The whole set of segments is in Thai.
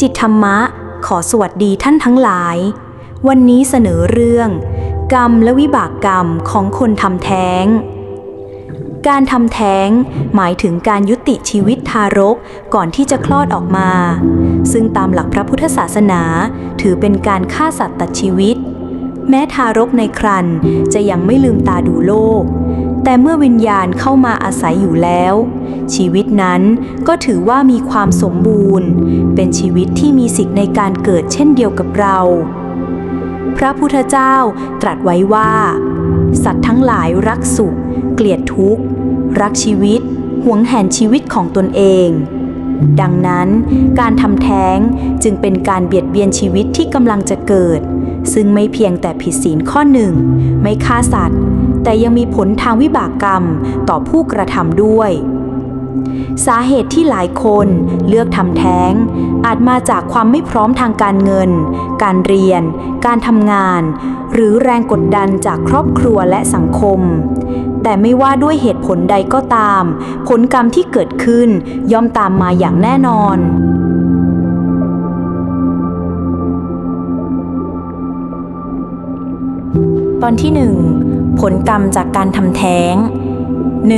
จิตธรรมะ ขอสวัสดีท่านทั้งหลาย วันนี้เสนอเรื่อง กรรมและวิบากกรรมของคนทำแท้ง การทำแท้งหมายถึงการยุติชีวิตทารกก่อนที่จะคลอดออกมา ซึ่งตามหลักพระพุทธศาสนา ถือเป็นการฆ่าสัตว์ตัดชีวิต แม้ทารกในครรภ์จะยังไม่ลืมตาดูโลก แต่เมื่อวิญญาณเข้ามาอาศัยอยู่แล้ว ชีวิตนั้นก็ถือว่ามีความสมบูรณ์ เป็นชีวิตที่มีสิทธิ์ในการเกิดเช่นเดียวกับเรา พระพุทธเจ้าตรัสไว้ว่า สัตว์ทั้งหลายรักสุข เกลียดทุกข์ รักชีวิตหวงแหนชีวิตของตนเอง ดังนั้นการทำแท้งจึงเป็นการเบียดเบียนชีวิตที่กำลังจะเกิด ซึ่งไม่เพียงแต่ผิดศีลข้อหนึ่ง ไม่ฆ่าสัตว์ แต่ยังมีผลทางวิบากกรรมต่อผู้กระทำด้วย สาเหตุที่หลายคนเลือกทำแท้ง อาจมาจากความไม่พร้อมทางการเงิน การเรียน การทำงาน หรือแรงกดดันจากครอบครัวและสังคม แต่ไม่ว่าด้วยเหตุผลใดก็ตาม ผลกรรมที่เกิดขึ้นย่อมตามมาอย่างแน่นอนตอนที่1 ผลกรรมจากการทำแท้ง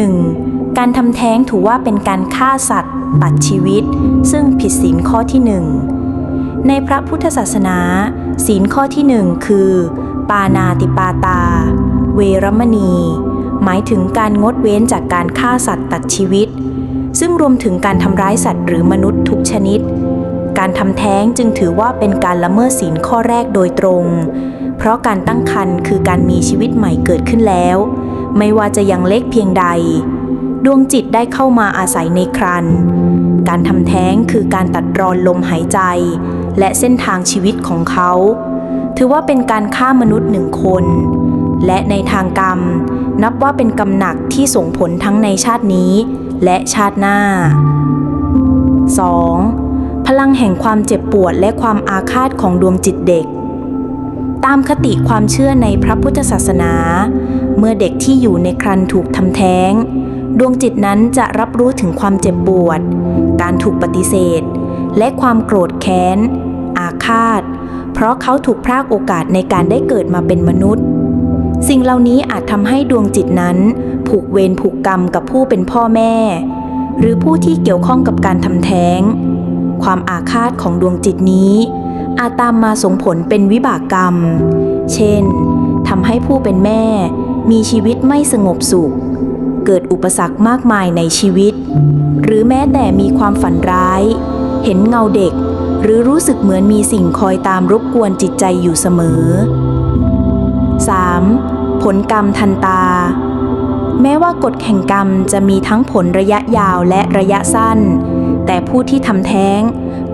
1. การทำแท้งถือว่าเป็นการฆ่าสัตว์ ตัดชีวิต ซึ่งผิดศีลข้อที่1ในพระพุทธศาสนา ศีลข้อที่1คือ ปานาติปาตา เวรมณี หมายถึงการงดเว้นจากการฆ่าสัตว์ตัดชีวิต ซึ่งรวมถึงการทำร้ายสัตว์หรือมนุษย์ทุกชนิด การทำแท้งจึงถือว่าเป็นการละเมิดศีลข้อแรกโดยตรง เพราะการตั้งครรภ์คือการมีชีวิตใหม่เกิดขึ้นแล้ว ไม่ว่าจะยังเล็กเพียงใด ดวงจิตได้เข้ามาอาศัยในครันการทำแท้งคือการตัดรอนลมหายใจ และเส้นทางชีวิตของเขา ถือว่าเป็นการฆ่ามนุษย์หนึ่งคน และในทางกรรม นับว่าเป็นกรรมหนักที่ส่งผลทั้งในชาตินี้ และชาติหน้า 2. พลังแห่งความเจ็บปวดและความอาฆาตของดวงจิตเด็ก ตามคติความเชื่อในพระพุทธศาสนา เมื่อเด็กที่อยู่ในครรภ์ถูกทำแท้ง ดวงจิตนั้นจะรับรู้ถึงความเจ็บปวด การถูกปฏิเสธ และความโกรธแค้น อาฆาต เพราะเขาถูกพรากโอกาสในการได้เกิดมาเป็นมนุษย์ สิ่งเหล่านี้อาจทำให้ดวงจิตนั้น ผูกเวรผูกกรรมกับผู้เป็นพ่อแม่ หรือผู้ที่เกี่ยวข้องกับการทำแท้ง ความอาฆาตของดวงจิตนี้ อาจตามมาส่งผลเป็นวิบากกรรม เช่นทำให้ผู้เป็นแม่มีชีวิตไม่สงบสุข เกิดอุปสรรคมากมายในชีวิต หรือแม้แต่มีความฝันร้าย เห็นเงาเด็ก หรือรู้สึกเหมือนมีสิ่งคอยตามรบกวนจิตใจอยู่เสมอ 3. ผลกรรมทันตา แม้ว่ากฎแห่งกรรมจะมีทั้งผลระยะยาวและระยะสั้น แต่ผู้ที่ทำแท้ง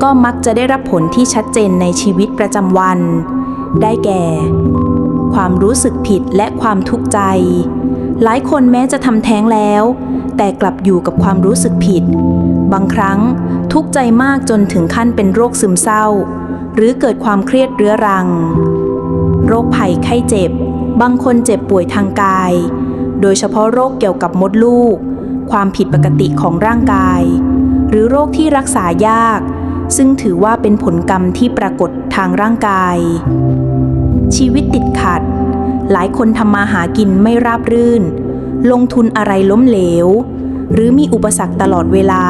ก็มักจะได้รับผลที่ชัดเจนในชีวิตประจำวัน ได้แก่ ความรู้สึกผิดและความทุกข์ใจ หลายคนแม้จะทำแท้งแล้ว แต่กลับอยู่กับความรู้สึกผิด บางครั้งทุกข์ใจมากจนถึงขั้นเป็นโรคซึมเศร้า หรือเกิดความเครียดเรื้อรัง โรคภัยไข้เจ็บ บางคนเจ็บป่วยทางกาย โดยเฉพาะโรคเกี่ยวกับมดลูก ความผิดปกติของร่างกาย หรือโรคที่รักษายาก ซึ่งถือว่าเป็นผลกรรมที่ปรากฏทางร่างกาย ชีวิตติดขัด หลายคนทำมาหากินไม่ราบรื่น ลงทุนอะไรล้มเหลว หรือมีอุปสรรคตลอดเวลา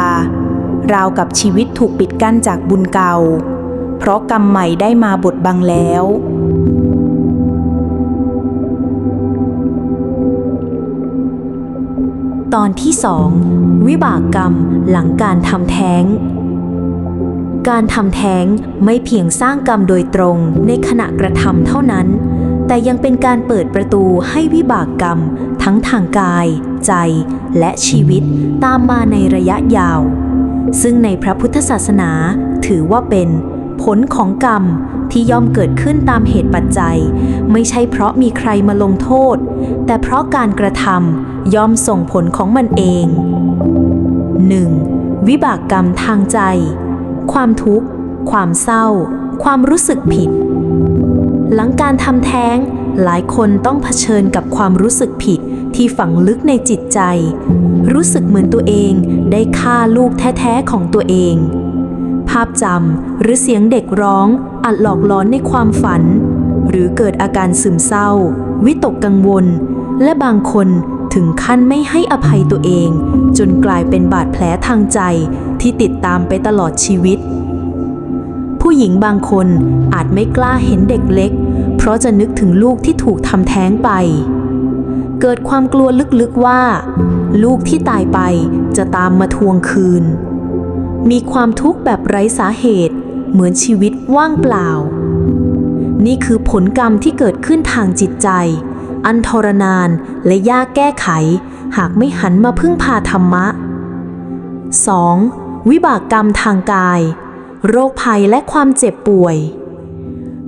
ราวกับชีวิตถูกปิดกั้นจากบุญเก่า เพราะกรรมใหม่ได้มาบดบังแล้วตอนที่สองวิบากกรรมหลังการทำแท้ง การทำแท้งไม่เพียงสร้างกรรมโดยตรงในขณะกระทำเท่านั้น แต่ยังเป็นการเปิดประตูให้วิบากกรรม ทั้งทางกาย ใจและชีวิตตามมาในระยะยาว ซึ่งในพระพุทธศาสนาถือว่าเป็น ผลของกรรมที่ย่อมเกิดขึ้นตามเหตุปัจจัย ไม่ใช่เพราะมีใครมาลงโทษ แต่เพราะการกระทำย่อมส่งผลของมันเอง 1. วิบากกรรมทางใจ ความทุกข์ ความเศร้า ความรู้สึกผิด หลังการทำแท้ง หลายคนต้องเผชิญกับความรู้สึกผิดที่ฝังลึกในจิตใจ รู้สึกเหมือนตัวเองได้ฆ่าลูกแท้ๆของตัวเอง ภาพจำหรือเสียงเด็กร้องอาจหลอกล้อนในความฝัน หรือเกิดอาการซึมเศร้า วิตกกังวล และบางคน ถึงขั้นไม่ให้อภัยตัวเอง จนกลายเป็นบาดแผลทางใจที่ติดตามไปตลอดชีวิต ผู้หญิงบางคนอาจไม่กล้าเห็นเด็กเล็ก เพราะจะนึกถึงลูกที่ถูกทำแท้งไป เกิดความกลัวลึกๆว่า ลูกที่ตายไปจะตามมาทวงคืน มีความทุกข์แบบไร้สาเหตุเหมือนชีวิตว่างเปล่า นี่คือผลกรรมที่เกิดขึ้นทางจิตใจ อันทรนานและยากแก้ไข หากไม่หันมาพึ่งพาธรรมะ 2. วิบากกรรมทางกาย โรคภัยและความเจ็บป่วย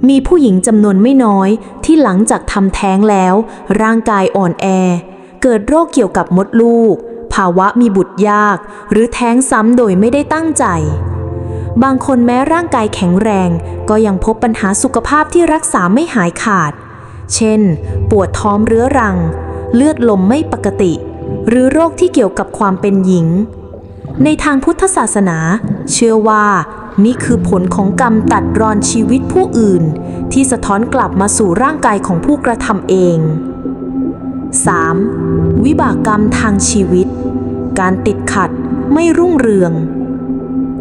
มีผู้หญิงจำนวนไม่น้อยที่หลังจากทำแท้งแล้ว ร่างกายอ่อนแอ เกิดโรคเกี่ยวกับมดลูก ภาวะมีบุตรยาก หรือแท้งซ้ำโดยไม่ได้ตั้งใจบางคนแม้ร่างกายแข็งแรง ก็ยังพบปัญหาสุขภาพที่รักษาไม่หายขาด เช่น ปวดท้องเรื้อรัง เลือดลมไม่ปกติ หรือโรคที่เกี่ยวกับความเป็นหญิง ในทางพุทธศาสนา เชื่อว่านี่คือผลของกรรมตัดรอนชีวิตผู้อื่น ที่สะท้อนกลับมาสู่ร่างกายของผู้กระทำเอง 3. วิบากกรรมทางชีวิต การติดขัดไม่รุ่งเรือง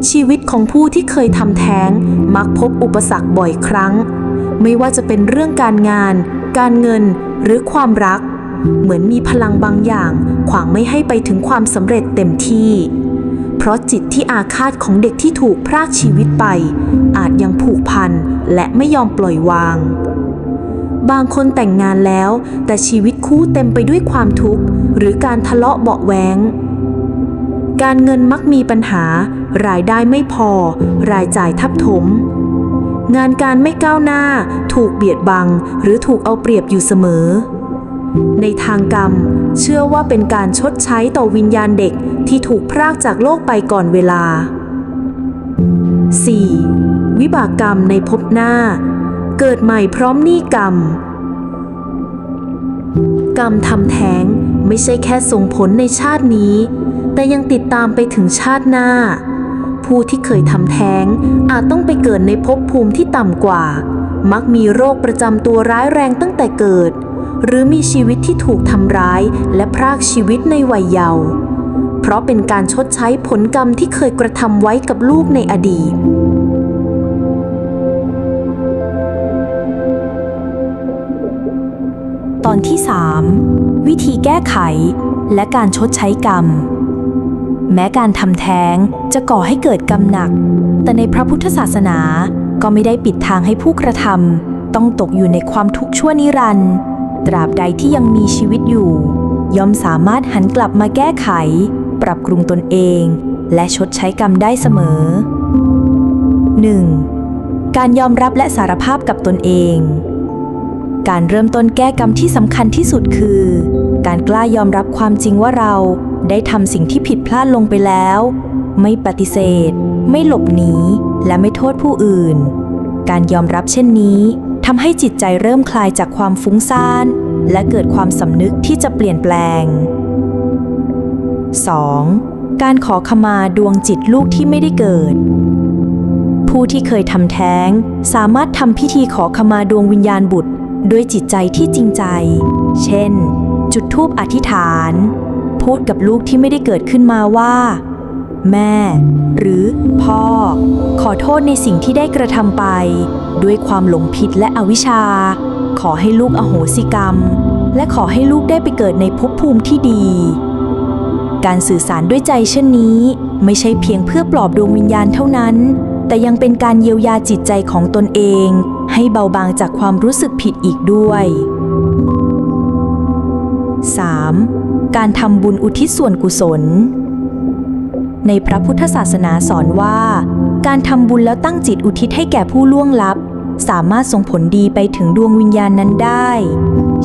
ชีวิตของผู้ที่เคยทำแท้ง มักพบอุปสรรคบ่อยครั้ง ไม่ว่าจะเป็นเรื่องการงาน การเงินหรือความรัก เหมือนมีพลังบางอย่าง ขวางไม่ให้ไปถึงความสำเร็จเต็มที่ เพราะจิตที่อาฆาตของเด็กที่ถูกพรากชีวิตไป อาจยังผูกพันและไม่ยอมปล่อยวาง บางคนแต่งงานแล้ว แต่ชีวิตคู่เต็มไปด้วยความทุกข์หรือการทะเลาะเบาะแวงการเงินมักมีปัญหา รายได้ไม่พอ รายจ่ายทับถม งานการไม่ก้าวหน้า ถูกเบียดบัง หรือถูกเอาเปรียบอยู่เสมอ ในทางกรรม เชื่อว่าเป็นการชดใช้ต่อวิญญาณเด็กที่ถูกพรากจากโลกไปก่อนเวลา 4. วิบากกรรมในภพหน้า เกิดใหม่พร้อมหนี้กรรม กรรมทำแท้งไม่ใช่แค่ส่งผลในชาตินี้ แต่ยังติดตามไปถึงชาติหน้า ผู้ที่เคยทำแท้ง อาจต้องไปเกิดในภพภูมิที่ต่ำกว่า มักมีโรคประจำตัวร้ายแรงตั้งแต่เกิด หรือมีชีวิตที่ถูกทำร้ายและพรากชีวิตในวัยเยาว์เพราะเป็นการชดใช้ผลกรรมที่เคยกระทำไว้กับลูกในอดีตตอนที่ 3 วิธีแก้ไขและการชดใช้กรรม แม้การทำแท้งจะก่อให้เกิดกรรมหนัก แต่ในพระพุทธศาสนาก็ไม่ได้ปิดทางให้ผู้กระทำต้องตกอยู่ในความทุกข์ชั่วนิรันดร์ตราบใดที่ยังมีชีวิตอยู่ ย่อมสามารถหันกลับมาแก้ไข ปรับปรุงตนเอง และชดใช้กรรมได้เสมอ 1. การยอมรับและสารภาพกับตนเอง การเริ่มต้นแก้กรรมที่สำคัญที่สุดคือ การกล้ายอมรับความจริงว่าเรา ได้ทำสิ่งที่ผิดพลาดลงไปแล้ว ไม่ปฏิเสธ ไม่หลบหนีและไม่โทษผู้อื่น การยอมรับเช่นนี้ทำให้จิตใจเริ่มคลายจากความฟุ้งซ่าน และเกิดความสำนึกที่จะเปลี่ยนแปลง 2. การขอขมาดวงจิตลูกที่ไม่ได้เกิด ผู้ที่เคยทำแท้ง สามารถทำพิธีขอขมาดวงวิญญาณบุตร ด้วยจิตใจที่จริงใจ เช่น จุดธูปอธิษฐาน พูดกับลูกที่ไม่ได้เกิดขึ้นมาว่า แม่ หรือพ่อ ขอโทษในสิ่งที่ได้กระทำไป ด้วยความหลงผิดและอวิชชา ขอให้ลูกอโหสิกรรม และขอให้ลูกได้ไปเกิดในภพภูมิที่ดี การสื่อสารด้วยใจเช่นนี้ ไม่ใช่เพียงเพื่อปลอบดวงวิญญาณเท่านั้น แต่ยังเป็นการเยียวยาจิตใจของตนเอง ให้เบาบางจากความรู้สึกผิดอีกด้วย 3. การทำบุญอุทิศส่วนกุศล ในพระพุทธศาสนาสอนว่า การทำบุญแล้วตั้งจิตอุทิศให้แก่ผู้ล่วงลับ สามารถส่งผลดีไปถึงดวงวิญญาณนั้นได้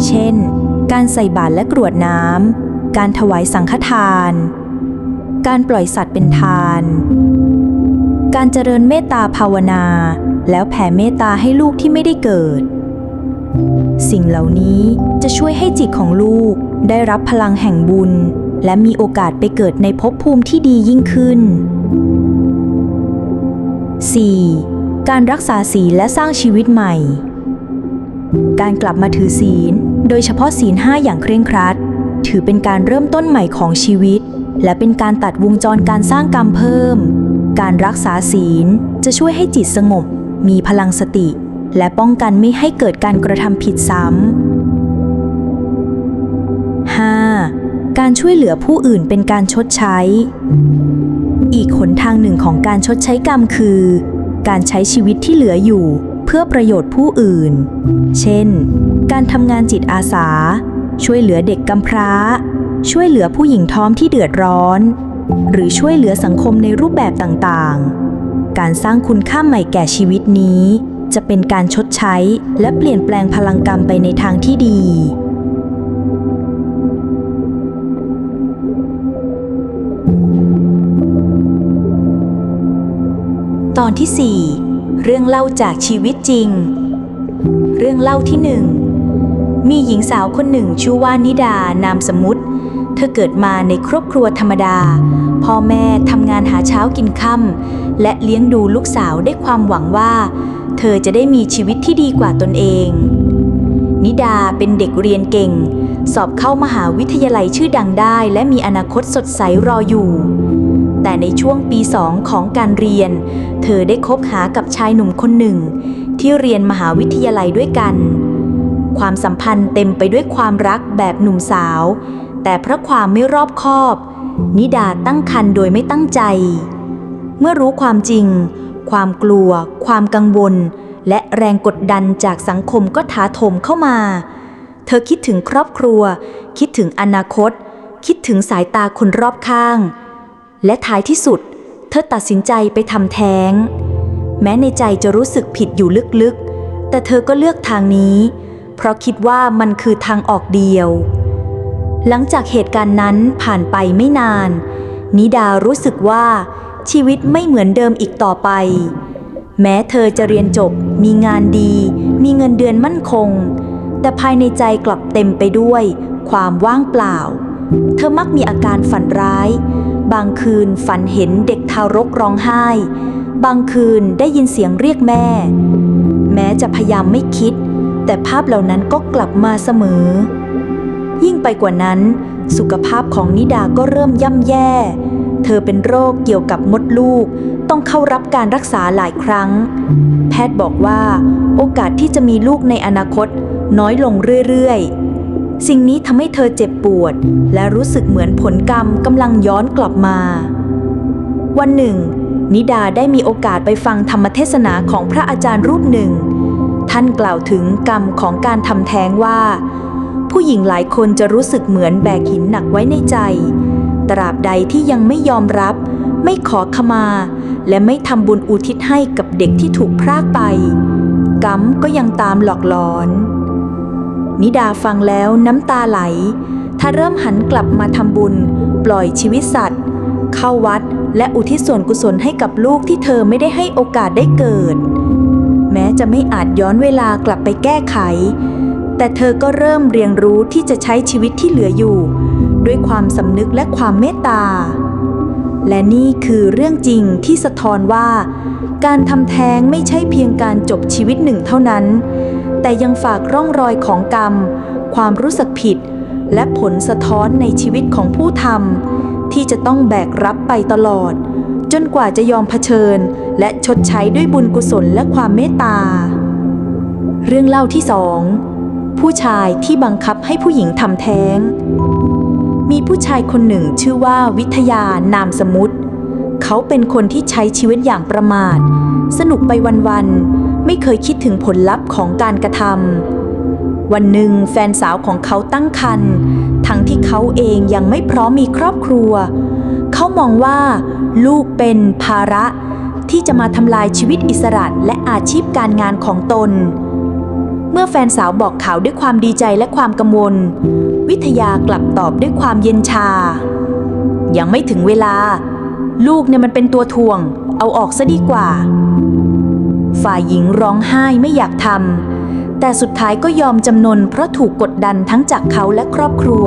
เช่น การใส่บาตรและกรวดน้ำ การถวายสังฆทาน การปล่อยสัตว์เป็นทาน การเจริญเมตตาภาวนา แล้วแผ่เมตตาให้ลูกที่ไม่ได้เกิด สิ่งเหล่านี้จะช่วยให้จิตของลูก ได้รับพลังแห่งบุญ และมีโอกาสไปเกิดในภพภูมิที่ดียิ่งขึ้น 4. การรักษาศีลและสร้างชีวิตใหม่ การกลับมาถือศีล โดยเฉพาะศีลห้าอย่างเคร่งครัด ถือเป็นการเริ่มต้นใหม่ของชีวิต และเป็นการตัดวงจรการสร้างกรรมเพิ่ม การรักษาศีลจะช่วยให้จิตสงบ มีพลังสติ และป้องกันไม่ให้เกิดการกระทำผิดซ้ำ การช่วยเหลือผู้อื่นเป็นการชดใช้ อีกหนทางหนึ่งของการชดใช้กรรมคือ การใช้ชีวิตที่เหลืออยู่ เพื่อประโยชน์ผู้อื่น เช่น การทำงานจิตอาสา ช่วยเหลือเด็กกำพร้า ช่วยเหลือผู้หญิงท้อมที่เดือดร้อน หรือช่วยเหลือสังคมในรูปแบบต่างๆ การสร้างคุณค่าใหม่แก่ชีวิตนี้ จะเป็นการชดใช้และเปลี่ยนแปลงพลังกรรมไปในทางที่ดี ตอนที่ 4 เรื่องเล่าจากชีวิตจริง เรื่องเล่าที่หนึ่งมีหญิงสาวคนหนึ่งชื่อว่านิดานามสมมุติ เธอเกิดมาในครอบครัวธรรมดา พ่อแม่ทำงานหาเช้ากินค่ำและเลี้ยงดูลูกสาวด้วยความหวังว่า เธอจะได้มีชีวิตที่ดีกว่าตนเอง นิดาเป็นเด็กเรียนเก่ง สอบเข้ามหาวิทยาลัยชื่อดังได้ และมีอนาคตสดใสรออยู่ แต่ในช่วงปีสองของการเรียน เธอได้คบหากับชายหนุ่มคนหนึ่ง ที่เรียนมหาวิทยาลัยด้วยกัน ความสัมพันธ์เต็มไปด้วยความรักแบบหนุ่มสาว แต่เพราะความไม่รอบคอบ นิดาตั้งครรภ์โดยไม่ตั้งใจ เมื่อรู้ความจริง ความกลัว ความกังวล และแรงกดดันจากสังคมก็ถาโถมเข้ามา เธอคิดถึงครอบครัว คิดถึงอนาคต คิดถึงสายตาคนรอบข้าง และท้ายที่สุด เธอตัดสินใจไปทำแท้ง แม้ในใจจะรู้สึกผิดอยู่ลึกๆ แต่เธอก็เลือกทางนี้ เพราะคิดว่ามันคือทางออกเดียว หลังจากเหตุการณ์นั้นผ่านไปไม่นาน นิดารู้สึกว่าชีวิตไม่เหมือนเดิมอีกต่อไป แม้เธอจะเรียนจบ มีงานดี มีเงินเดือนมั่นคง แต่ภายในใจกลับเต็มไปด้วย ความว่างเปล่า เธอมักมีอาการฝันร้าย บางคืนฝันเห็นเด็กทารกร้องไห้ บางคืนได้ยินเสียงเรียกแม่ แม้จะพยายามไม่คิด แต่ภาพเหล่านั้นก็กลับมาเสมอ ยิ่งไปกว่านั้น สุขภาพของนิดาก็เริ่มย่ำแย่ เธอเป็นโรคเกี่ยวกับมดลูก ต้องเข้ารับการรักษาหลายครั้ง แพทย์บอกว่า โอกาสที่จะมีลูกในอนาคต น้อยลงเรื่อยๆ สิ่งนี้ทำให้เธอเจ็บปวด และรู้สึกเหมือนผลกรรมกำลังย้อนกลับมา วันหนึ่ง นิดาได้มีโอกาสไปฟังธรรมเทศนาของพระอาจารย์รูปหนึ่ง ท่านกล่าวถึงกรรมของการทำแท้งว่า ผู้หญิงหลายคนจะรู้สึกเหมือนแบกหินหนักไว้ในใจ ตราบใดที่ยังไม่ยอมรับ ไม่ขอขมา และไม่ทำบุญอุทิศให้กับเด็กที่ถูกพรากไป กรรมก็ยังตามหลอกหลอน นิดาฟังแล้วน้ำตาไหล ถ้าเริ่มหันกลับมาทำบุญ ปล่อยชีวิตสัตว์ เข้าวัดและอุทิศส่วนกุศลให้กับลูกที่เธอไม่ได้ให้โอกาสได้เกิด แม้จะไม่อาจย้อนเวลากลับไปแก้ไข แต่เธอก็เริ่มเรียนรู้ที่จะใช้ชีวิตที่เหลืออยู่ ด้วยความสำนึกและความเมตตา และนี่คือเรื่องจริงที่สะท้อนว่า การทำแท้งไม่ใช่เพียงการจบชีวิตหนึ่งเท่านั้น แต่ยังฝากร่องรอยของกรรม ความรู้สึกผิด และผลสะท้อนในชีวิตของผู้ทำที่จะต้องแบกรับไปตลอด จนกว่าจะยอมเผชิญ และชดใช้ด้วยบุญกุศลและความเมตตา เรื่องเล่าที่สองผู้ชายที่บังคับให้ผู้หญิงทำแท้ง มีผู้ชายคนหนึ่งชื่อว่าวิทยานามสมุติ เขาเป็นคนที่ใช้ชีวิตอย่างประมาท สนุกไปวันๆ ไม่เคยคิดถึงผลลัพธ์ของการกระทำวันหนึ่งแฟนสาวของเขาตั้งครรภ์ทั้งที่เขาเองยังไม่พร้อมมีครอบครัว เขามองว่า ลูกเป็นภาระที่จะมาทำลายชีวิตอิสระและอาชีพการงานของตน เมื่อแฟนสาวบอกข่าวด้วยความดีใจและความกังวล วิทยากลับตอบด้วยความเย็นชา ยังไม่ถึงเวลา ลูกเนี่ยมันเป็นตัวทวง เอาออกซะดีกว่า ฝ่ายหญิงร้องไห้ไม่อยากทำแต่สุดท้ายก็ยอมจำนนเพราะถูกกดดันทั้งจากเขาและครอบครัว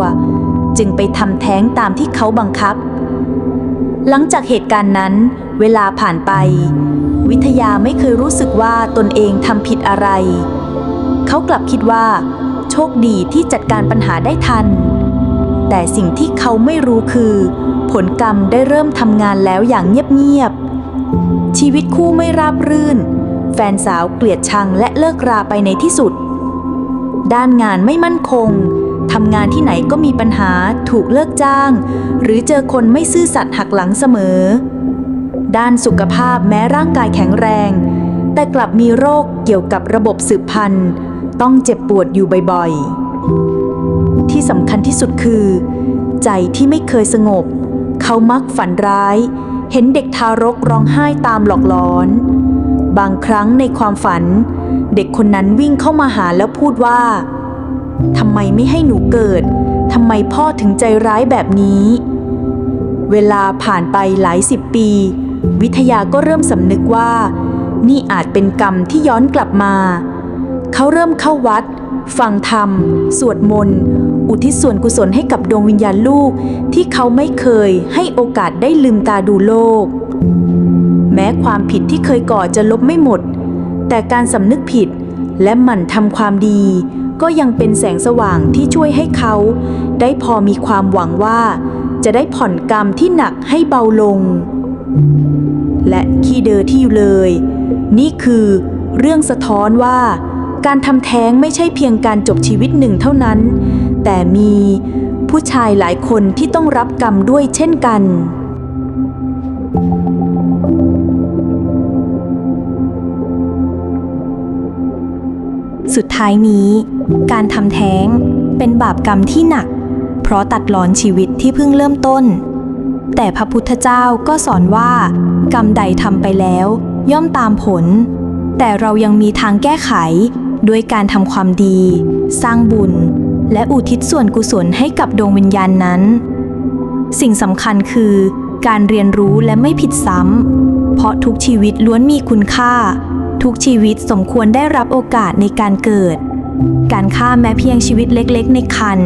จึงไปทำแท้งตามที่เขาบังคับ หลังจากเหตุการณ์นั้น เวลาผ่านไป วิทยาไม่เคยรู้สึกว่าตนเองทำผิดอะไร เขากลับคิดว่า โชคดีที่จัดการปัญหาได้ทัน แต่สิ่งที่เขาไม่รู้คือ ผลกรรมได้เริ่มทำงานแล้วอย่างเงียบๆชีวิตคู่ไม่ราบรื่น แฟนสาวเกลียดชังและเลิกราไปในที่สุด ด้านงานไม่มั่นคงทำงานที่ไหนก็มีปัญหาถูกเลิกจ้าง หรือเจอคนไม่ซื่อสัตย์หักหลังเสมอ ด้านสุขภาพแม้ร่างกายแข็งแรง แต่กลับมีโรคเกี่ยวกับระบบสืบพันธุ์ ต้องเจ็บปวดอยู่บ่อยๆ ที่สำคัญที่สุดคือ ใจที่ไม่เคยสงบ เขามักฝันร้าย เห็นเด็กทารกร้องไห้ตามหลอกหลอน บางครั้งในความฝัน เด็กคนนั้นวิ่งเข้ามาหาแล้วพูดว่าทำไมไม่ให้หนูเกิดทำไมพ่อถึงใจร้ายแบบนี้ เวลาผ่านไปหลายสิบปี วิทยาก็เริ่มสำนึกว่า นี่อาจเป็นกรรมที่ย้อนกลับมา เขาเริ่มเข้าวัด ฟังธรรม สวดมนต์ อุทิศส่วนกุศลให้กับดวงวิญญาณลูก ที่เขาไม่เคยให้โอกาสได้ลืมตาดูโลก แม้ความผิดที่เคยก่อจะลบไม่หมด แต่การสำนึกผิดและหมั่นทำความดี ก็ยังเป็นแสงสว่างที่ช่วยให้เขา ได้พอมีความหวังว่า จะได้ผ่อนกรรมที่หนักให้เบาลง และขี้เดอที่อยู่เลย นี่คือเรื่องสะท้อนว่า การทำแท้งไม่ใช่เพียงการจบชีวิตหนึ่งเท่านั้น แต่มีผู้ชายหลายคนที่ต้องรับกรรมด้วยเช่นกัน สุดท้ายนี้ การทำแท้งเป็นบาปกรรมที่หนัก เพราะตัดรอนชีวิตที่เพิ่งเริ่มต้น แต่พระพุทธเจ้าก็สอนว่า กรรมใดทำไปแล้ว ย่อมตามผล แต่เรายังมีทางแก้ไขด้วยการทำความดี สร้างบุญ และอุทิศส่วนกุศลให้กับดวงวิญญาณนั้น สิ่งสำคัญคือ การเรียนรู้และไม่ผิดซ้ำเพราะทุกชีวิตล้วนมีคุณค่า ทุกชีวิตสมควรได้รับโอกาสในการเกิด การฆ่าแม้เพียงชีวิตเล็กๆ ในคัน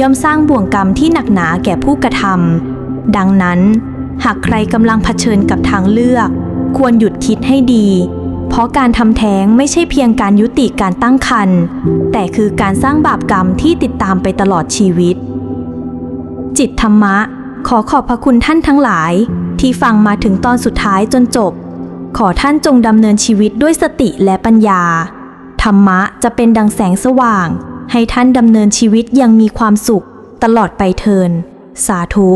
ย่อมสร้างบ่วงกรรมที่หนักหนาแก่ผู้กระทำดังนั้น หากใครกำลังเผชิญกับทางเลือก ควรหยุดคิดให้ดี เพราะการทำแท้งไม่ใช่เพียงการยุติการตั้งครรภ์แต่คือการสร้างบาปกรรมที่ติดตามไปตลอดชีวิต จิตธรรมะ ขอขอบพระคุณท่านทั้งหลาย ที่ฟังมาถึงตอนสุดท้ายจนจบ ขอท่านจงดำเนินชีวิตด้วยสติและปัญญา ธรรมะจะเป็นดังแสงสว่าง ให้ท่านดำเนินชีวิตอยังมีความสุข ตลอดไปเทิน สาธุ